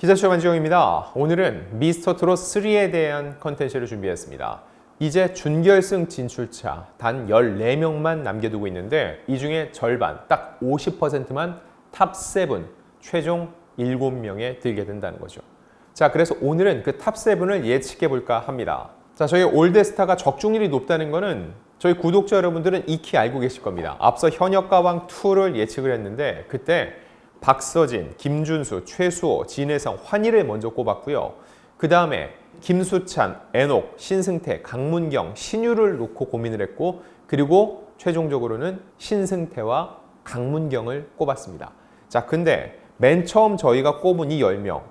기자쇼 만지영입니다. 오늘은 미스터 트롯 3에 대한 컨텐츠를 준비했습니다. 이제 준결승 진출차 단 14명만 남겨두고 있는데 이 중에 절반, 딱 50%만 탑 7, 최종 7명에 들게 된다는 거죠. 자, 그래서 오늘은 그 탑 7을 예측해 볼까 합니다. 자, 저희 올드스타가 적중률이 높다는 거는 저희 구독자 여러분들은 익히 알고 계실 겁니다. 앞서 현역 가왕 2를 예측을 했는데 그때 박서진, 김준수, 최수호, 진혜성, 환희를 먼저 꼽았고요. 그 다음에 김수찬, 애녹, 신승태, 강문경, 신유를 놓고 고민을 했고 그리고 최종적으로는 신승태와 강문경을 꼽았습니다. 자, 근데 맨 처음 저희가 꼽은 이 10명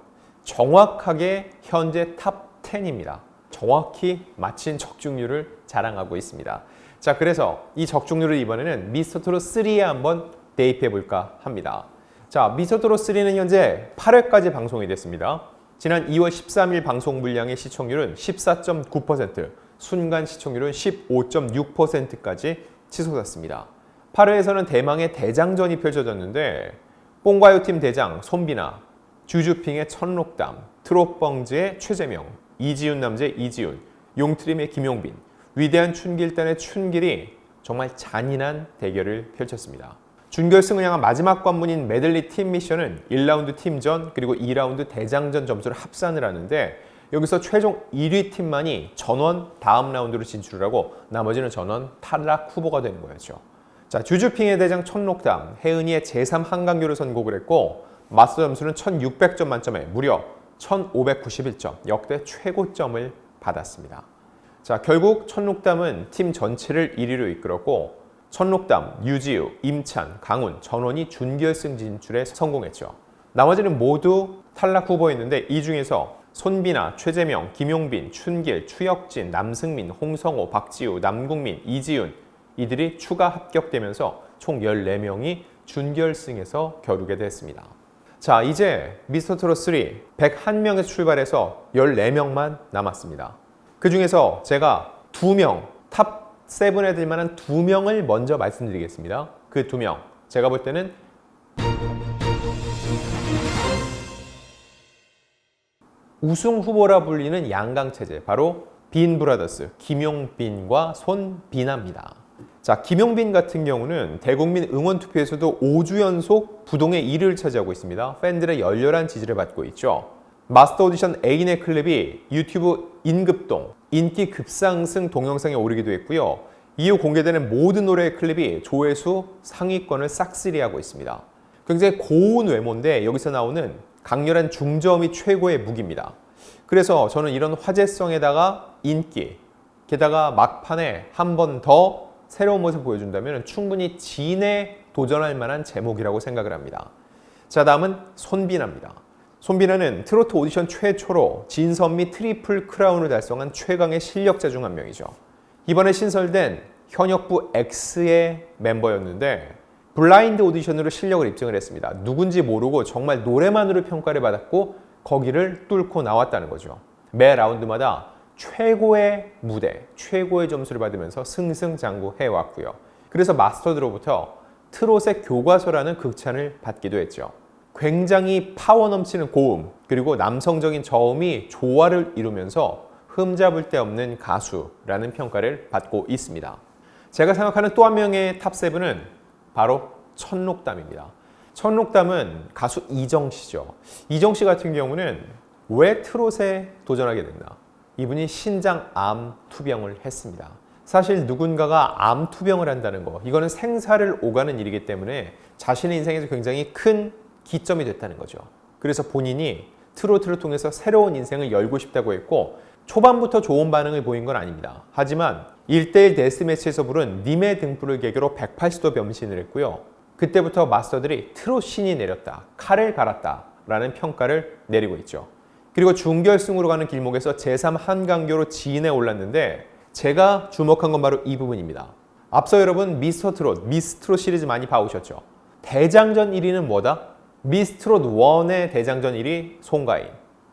정확하게 현재 탑 10입니다. 정확히 맞힌 적중률을 자랑하고 있습니다. 자, 그래서 이 적중률을 이번에는 미스터트롯 3에 한번 대입해 볼까 합니다. 자, 미스터트롯 3는 현재 8회까지 방송이 됐습니다. 지난 2월 13일 방송 분량의 시청률은 14.9%, 순간 시청률은 15.6%까지 치솟았습니다. 8회에서는 대망의 대장전이 펼쳐졌는데 뽕과요팀 대장 손비나, 주주핑의 천록담, 트롯뻥즈의 최재명, 이지훈 남제 이지훈, 용트림의 김용빈, 위대한 춘길단의 춘길이 정말 잔인한 대결을 펼쳤습니다. 준결승을 향한 마지막 관문인 메들리 팀 미션은 1라운드 팀전 그리고 2라운드 대장전 점수를 합산을 하는데 여기서 최종 1위 팀만이 전원 다음 라운드로 진출을 하고 나머지는 전원 탈락 후보가 되는 거였죠. 자, 주주핑의 대장 천록담, 혜은이의 제3 한강교를 선곡을 했고 마스터 점수는 1600점 만점에 무려 1591점, 역대 최고점을 받았습니다. 자, 결국 천록담은 팀 전체를 1위로 이끌었고 천록담, 유지우, 임찬, 강훈, 전원이 준결승 진출에 성공했죠. 나머지는 모두 탈락 후보였는데 이 중에서 손비나, 최재명, 김용빈, 춘길, 추혁진, 남승민, 홍성호, 박지우, 남국민, 이지훈 이들이 추가 합격되면서 총 14명이 준결승에서 겨루게 됐습니다. 자, 이제 미스터트롯 3 101명에서 출발해서 14명만 남았습니다. 그 중에서 제가 2명, 탑 7에 들 만한 2명을 먼저 말씀드리겠습니다. 그 2명. 제가 볼 때는 우승 후보라 불리는 양강 체제 바로 빈 브라더스 김용빈과 손비나입니다. 자, 김용빈 같은 경우는 대국민 응원 투표에서도 5주 연속 부동의 1위를 차지하고 있습니다. 팬들의 열렬한 지지를 받고 있죠. 마스터 오디션 A네 클립이 유튜브 인급동 인기 급상승 동영상에 오르기도 했고요. 이후 공개되는 모든 노래의 클립이 조회수 상위권을 싹쓸이하고 있습니다. 굉장히 고운 외모인데 여기서 나오는 강렬한 중저음이 최고의 무기입니다. 그래서 저는 이런 화제성에다가 인기, 게다가 막판에 한 번 더 새로운 모습 보여준다면 충분히 진에 도전할 만한 제목이라고 생각을 합니다. 자, 다음은 손비나입니다. 손비나는 트로트 오디션 최초로 진선 미 트리플 크라운을 달성한 최강의 실력자 중 한 명이죠. 이번에 신설된 현역부 X의 멤버였는데 블라인드 오디션으로 실력을 입증을 했습니다. 누군지 모르고 정말 노래만으로 평가를 받았고 거기를 뚫고 나왔다는 거죠. 매 라운드마다 최고의 무대, 최고의 점수를 받으면서 승승장구해 왔고요. 그래서 마스터들로부터 트롯의 교과서라는 극찬을 받기도 했죠. 굉장히 파워 넘치는 고음, 그리고 남성적인 저음이 조화를 이루면서 흠잡을 데 없는 가수라는 평가를 받고 있습니다. 제가 생각하는 또 한 명의 탑7은 바로 천록담입니다. 천록담은 가수 이정 씨죠. 이정 씨 같은 경우는 왜 트롯에 도전하게 됐나? 이분이 신장 암 투병을 했습니다. 사실 누군가가 암 투병을 한다는 거, 이거는 생사를 오가는 일이기 때문에 자신의 인생에서 굉장히 큰 기점이 됐다는 거죠. 그래서 본인이 트로트를 통해서 새로운 인생을 열고 싶다고 했고 초반부터 좋은 반응을 보인 건 아닙니다. 하지만 1대1 데스매치에서 부른 님의 등불을 계기로 180도 변신을 했고요. 그때부터 마스터들이 트롯 신이 내렸다, 칼을 갈았다 라는 평가를 내리고 있죠. 그리고 준결승으로 가는 길목에서 제3 한강교로 지인에 올랐는데 제가 주목한 건 바로 이 부분입니다. 앞서 여러분 미스터 트롯, 미스 트롯 시리즈 많이 봐오셨죠? 대장전 1위는 뭐다? 미스트롯 1의 대장전 1위 송가인,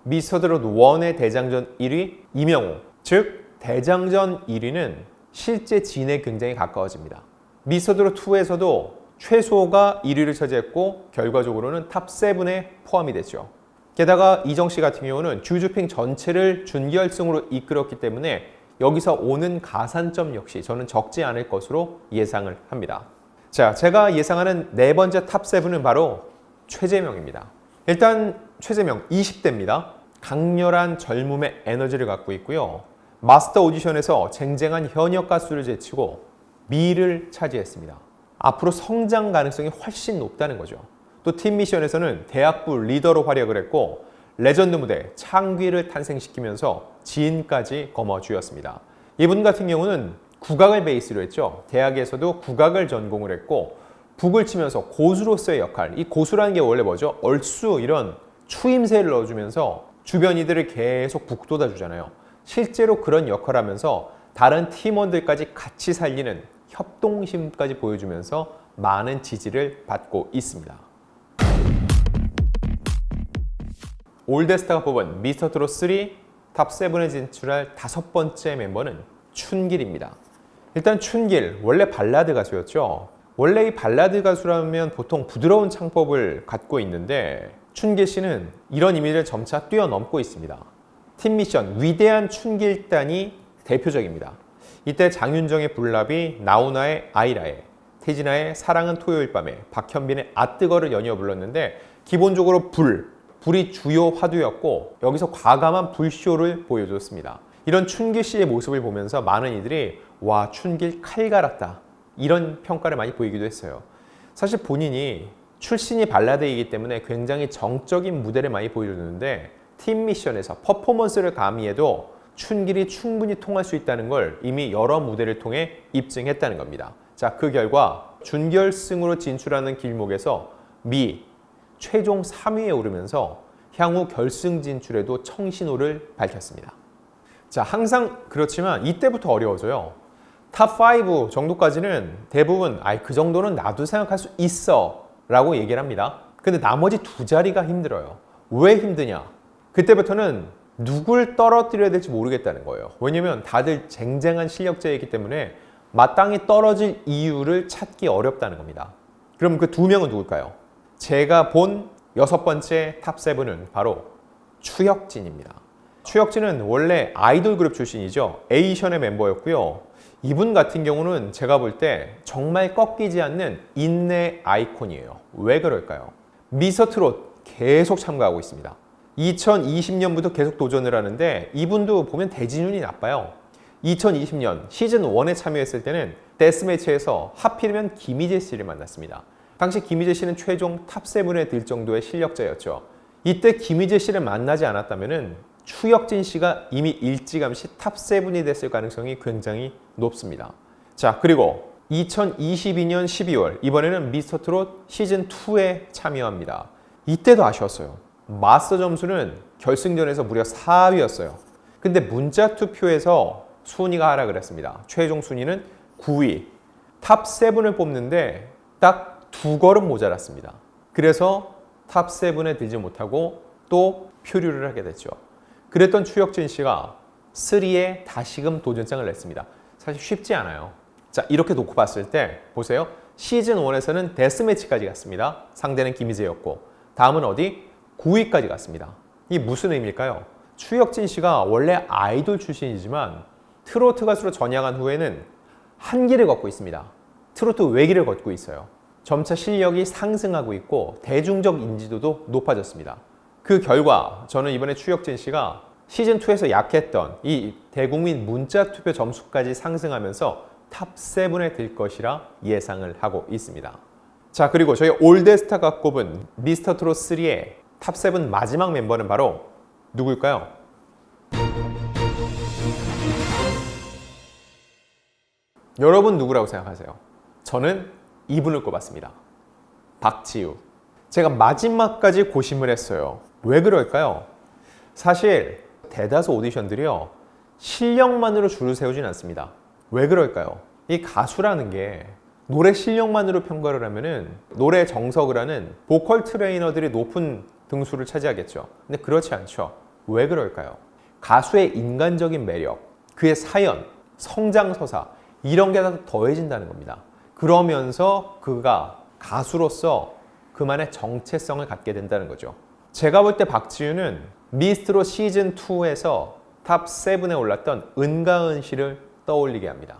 미스터트롯 1의 대장전 1위 이명호. 즉 대장전 1위는 실제 진에 굉장히 가까워집니다. 미스터트롯 2에서도 최소가 1위를 차지했고 결과적으로는 탑 7에 포함이 됐죠. 게다가 이정 씨 같은 경우는 주주핑 전체를 준결승으로 이끌었기 때문에 여기서 오는 가산점 역시 저는 적지 않을 것으로 예상을 합니다. 자, 제가 예상하는 네 번째 탑7은 바로 최재명입니다. 일단 최재명 20대입니다. 강렬한 젊음의 에너지를 갖고 있고요. 마스터 오디션에서 쟁쟁한 현역 가수를 제치고 미를 차지했습니다. 앞으로 성장 가능성이 훨씬 높다는 거죠. 또 팀 미션에서는 대학부 리더로 활약을 했고 레전드 무대 창귀를 탄생시키면서 지인까지 거머쥐었습니다. 이분 같은 경우는 국악을 베이스로 했죠. 대학에서도 국악을 전공을 했고 북을 치면서 고수로서의 역할, 이 고수라는 게 원래 뭐죠? 얼쑤 이런 추임새를 넣어주면서 주변 이들을 계속 북돋아 주잖아요. 실제로 그런 역할을 하면서 다른 팀원들까지 같이 살리는 협동심까지 보여주면서 많은 지지를 받고 있습니다. 올데스타가 뽑은 미스터 트롯 3 탑7에 진출할 다섯 번째 멤버는 춘길입니다. 일단 춘길 원래 발라드 가수였죠. 원래 이 발라드 가수라면 보통 부드러운 창법을 갖고 있는데 춘길 씨는 이런 이미지를 점차 뛰어넘고 있습니다. 팀 미션 위대한 춘길단이 대표적입니다. 이때 장윤정의 불나비, 나훈아의 아이라에, 태진아의 사랑은 토요일 밤에, 박현빈의 아뜨거를 연이어 불렀는데 기본적으로 불, 불이 주요 화두였고 여기서 과감한 불쇼를 보여줬습니다. 이런 춘길 씨의 모습을 보면서 많은 이들이 와 춘길 칼 갈았다 이런 평가를 많이 보이기도 했어요. 사실 본인이 출신이 발라드이기 때문에 굉장히 정적인 무대를 많이 보여줬는데 팀 미션에서 퍼포먼스를 가미해도 춘길이 충분히 통할 수 있다는 걸 이미 여러 무대를 통해 입증했다는 겁니다. 자, 그 결과 준결승으로 진출하는 길목에서 미 최종 3위에 오르면서 향후 결승 진출에도 청신호를 밝혔습니다. 자, 항상 그렇지만 이때부터 어려워져요. 탑5 정도까지는 대부분 아이 그 정도는 나도 생각할 수 있어 라고 얘기를 합니다. 근데 나머지 두 자리가 힘들어요. 왜 힘드냐? 그때부터는 누굴 떨어뜨려야 될지 모르겠다는 거예요. 왜냐면 다들 쟁쟁한 실력자이기 때문에 마땅히 떨어질 이유를 찾기 어렵다는 겁니다. 그럼 그 두 명은 누굴까요? 제가 본 여섯 번째 탑7은 바로 추혁진입니다. 추혁진은 원래 아이돌 그룹 출신이죠. 에이션의 멤버였고요. 이분 같은 경우는 제가 볼 때 정말 꺾이지 않는 인내 아이콘이에요. 왜 그럴까요? 미서 트롯 계속 참가하고 있습니다. 2020년부터 계속 도전을 하는데 이분도 보면 대진운이 나빠요. 2020년 시즌 1에 참여했을 때는 데스매치에서 하필이면 김희재 씨를 만났습니다. 당시 김희재 씨는 최종 탑7에 들 정도의 실력자였죠. 이때 김희재 씨를 만나지 않았다면 추혁진 씨가 이미 일찌감치 탑7이 됐을 가능성이 굉장히 높습니다. 자, 그리고 2022년 12월 이번에는 미스터 트롯 시즌 2에 참여합니다. 이때도 아쉬웠어요. 마스터 점수는 결승전에서 무려 4위였어요. 근데 문자 투표에서 순위가 하락을 했습니다. 최종 순위는 9위. 탑 7을 뽑는데 딱 두 걸음 모자랐습니다. 그래서 탑 7에 들지 못하고 또 표류를 하게 됐죠. 그랬던 추혁진 씨가 3에 다시금 도전장을 냈습니다. 사실 쉽지 않아요. 자, 이렇게 놓고 봤을 때 보세요. 시즌 1에서는 데스매치까지 갔습니다. 상대는 김희재였고 다음은 어디? 9위까지 갔습니다. 이 무슨 의미일까요? 추혁진 씨가 원래 아이돌 출신이지만 트로트 가수로 전향한 후에는 한 길을 걷고 있습니다. 트로트 외길을 걷고 있어요. 점차 실력이 상승하고 있고 대중적 인지도도 높아졌습니다. 그 결과 저는 이번에 추혁진 씨가 시즌2에서 약했던 이 대국민 문자 투표 점수까지 상승하면서 탑7에 들 것이라 예상을 하고 있습니다. 자, 그리고 저희 올데스타가 꼽은 미스터 트롯 3의 탑7 마지막 멤버는 바로 누구일까요? 여러분 누구라고 생각하세요? 저는 이분을 꼽았습니다. 박지우. 제가 마지막까지 고심을 했어요. 왜 그럴까요? 사실 대다수 오디션들이요. 실력만으로 줄을 세우진 않습니다. 왜 그럴까요? 이 가수라는 게 노래 실력만으로 평가를 하면은 노래 정석을 하는 보컬 트레이너들이 높은 등수를 차지하겠죠. 근데 그렇지 않죠. 왜 그럴까요? 가수의 인간적인 매력, 그의 사연, 성장 서사 이런 게 다 더해진다는 겁니다. 그러면서 그가 가수로서 그만의 정체성을 갖게 된다는 거죠. 제가 볼 때 박지윤은 미스트로 시즌 2에서 탑 7에 올랐던 은가은 씨를 떠올리게 합니다.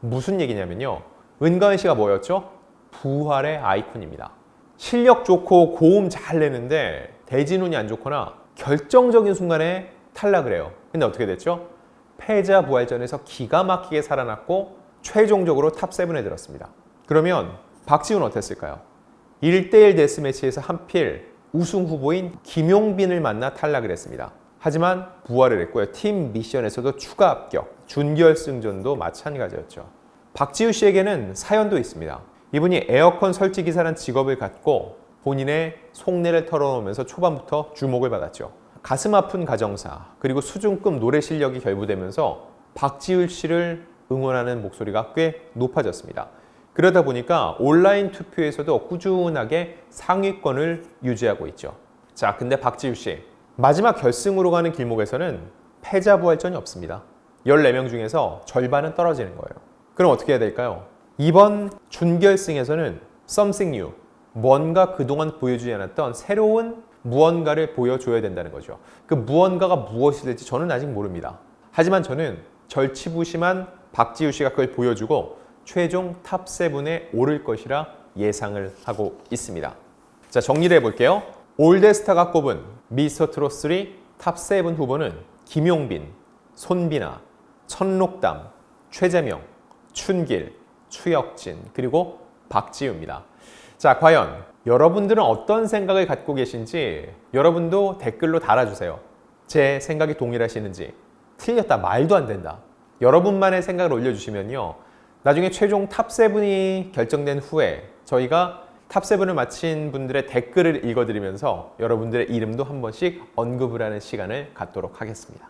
무슨 얘기냐면요. 은가은 씨가 뭐였죠? 부활의 아이콘입니다. 실력 좋고 고음 잘 내는데 대진운이 안 좋거나 결정적인 순간에 탈락을 해요. 근데 어떻게 됐죠? 패자 부활전에서 기가 막히게 살아났고 최종적으로 탑 7에 들었습니다. 그러면 박지훈 어땠을까요? 1대1 데스매치에서 한필 우승 후보인 김용빈을 만나 탈락을 했습니다. 하지만 부활을 했고요. 팀 미션에서도 추가 합격, 준결승전도 마찬가지였죠. 박지우 씨에게는 사연도 있습니다. 이분이 에어컨 설치 기사란 직업을 갖고 본인의 속내를 털어놓으면서 초반부터 주목을 받았죠. 가슴 아픈 가정사 그리고 수준급 노래 실력이 결부되면서 박지율 씨를 응원하는 목소리가 꽤 높아졌습니다. 그러다 보니까 온라인 투표에서도 꾸준하게 상위권을 유지하고 있죠. 자, 근데 박지율 씨 마지막 결승으로 가는 길목에서는 패자 부활전이 없습니다. 14명 중에서 절반은 떨어지는 거예요. 그럼 어떻게 해야 될까요? 이번 준결승에서는 something new, 뭔가 그동안 보여주지 않았던 새로운 무언가를 보여줘야 된다는 거죠. 그 무언가가 무엇이 될지 저는 아직 모릅니다. 하지만 저는 절치부심한 박지우 씨가 그걸 보여주고 최종 탑 7에 오를 것이라 예상을 하고 있습니다. 자, 정리를 해볼게요. 올데스타가 꼽은 미스터 트롯 3탑 7 후보는 김용빈, 손비나, 천록담, 최재명, 춘길, 추혁진, 그리고 박지우입니다. 자, 과연 여러분들은 어떤 생각을 갖고 계신지 여러분도 댓글로 달아주세요. 제 생각이 동일하시는지 틀렸다 말도 안 된다. 여러분만의 생각을 올려주시면요. 나중에 최종 탑세븐이 결정된 후에 저희가 탑세븐을 마친 분들의 댓글을 읽어드리면서 여러분들의 이름도 한 번씩 언급을 하는 시간을 갖도록 하겠습니다.